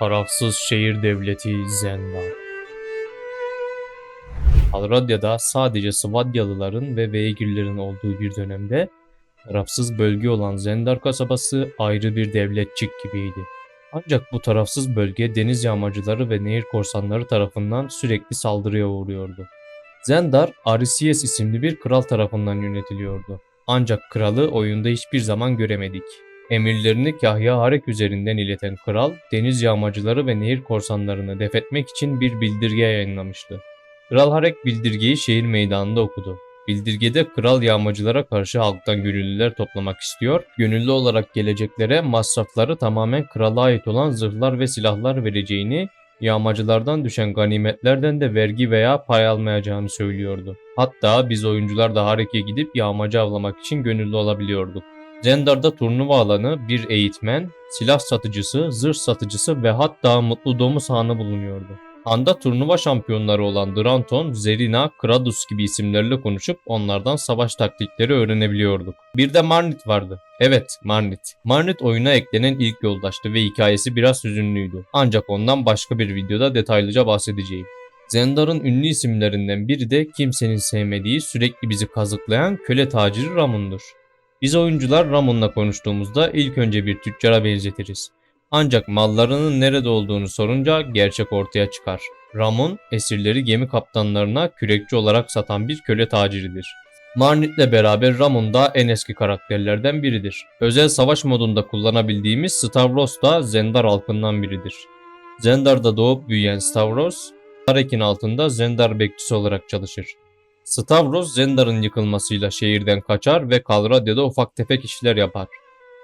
Tarafsız şehir devleti Zendar. Alradya'da sadece Svadyalıların ve Veygirlerin olduğu bir dönemde tarafsız bölge olan Zendar kasabası ayrı bir devletçik gibiydi. Ancak bu tarafsız bölge deniz yağmacıları ve nehir korsanları tarafından sürekli saldırıya uğruyordu. Zendar, Arisies isimli bir kral tarafından yönetiliyordu. Ancak kralı oyunda hiçbir zaman göremedik. Emirlerini Kahya Harek üzerinden ileten kral, deniz yağmacıları ve nehir korsanlarını defetmek için bir bildirge yayınlamıştı. Kral Harek bildirgeyi şehir meydanında okudu. Bildirgede kral yağmacılara karşı halktan gönüllüler toplamak istiyor, gönüllü olarak geleceklere masrafları tamamen krala ait olan zırhlar ve silahlar vereceğini, yağmacılardan düşen ganimetlerden de vergi veya pay almayacağını söylüyordu. Hatta biz oyuncular da Harek'e gidip yağmacı avlamak için gönüllü olabiliyorduk. Zendar'da turnuva alanı, bir eğitmen, silah satıcısı, zırh satıcısı ve hatta mutlu domuz hanı bulunuyordu. Anda turnuva şampiyonları olan Dranton, Zerina, Kradus gibi isimlerle konuşup onlardan savaş taktikleri öğrenebiliyorduk. Bir de Marnit vardı. Evet, Marnit. Marnit oyuna eklenen ilk yoldaştı ve hikayesi biraz hüzünlüydü. Ancak ondan başka bir videoda detaylıca bahsedeceğim. Zendar'ın ünlü isimlerinden biri de kimsenin sevmediği, sürekli bizi kazıklayan köle taciri Ramun'dur. Biz oyuncular Ramun'la konuştuğumuzda ilk önce bir tüccara benzetiriz. Ancak mallarının nerede olduğunu sorunca gerçek ortaya çıkar. Ramon, esirleri gemi kaptanlarına kürekçi olarak satan bir köle taciridir. Marnit'le beraber Ramon da en eski karakterlerden biridir. Özel savaş modunda kullanabildiğimiz Stavros da Zendar halkından biridir. Zendar'da doğup büyüyen Stavros, Tarek'in altında Zendar bekçisi olarak çalışır. Stavros, Zendar'ın yıkılmasıyla şehirden kaçar ve Kalradya'da ufak tefek işler yapar.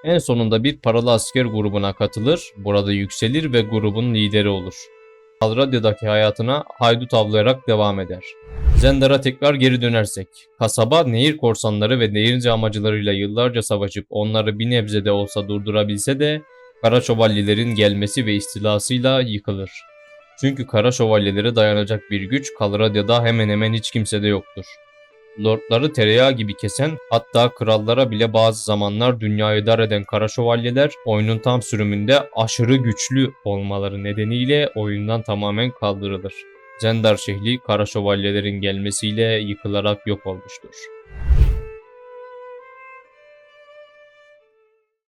En sonunda bir paralı asker grubuna katılır, burada yükselir ve grubun lideri olur. Kalradya'daki hayatına haydut avlayarak devam eder. Zendar'a tekrar geri dönersek, kasaba nehir korsanları ve nehir yağmacılarıyla yıllarca savaşıp onları bir nebze de olsa durdurabilse de Kara Şövalyelerin gelmesi ve istilasıyla yıkılır. Çünkü Kara Şövalyelere dayanacak bir güç Kalradya'da hemen hemen hiç kimsede yoktur lordları tereyağı gibi kesen hatta krallara bile bazı zamanlar dünyayı dar eden kara şövalyeler oyunun tam sürümünde aşırı güçlü olmaları nedeniyle oyundan tamamen kaldırılır. Zendar şehri kara şövalyelerin gelmesiyle yıkılarak yok olmuştur.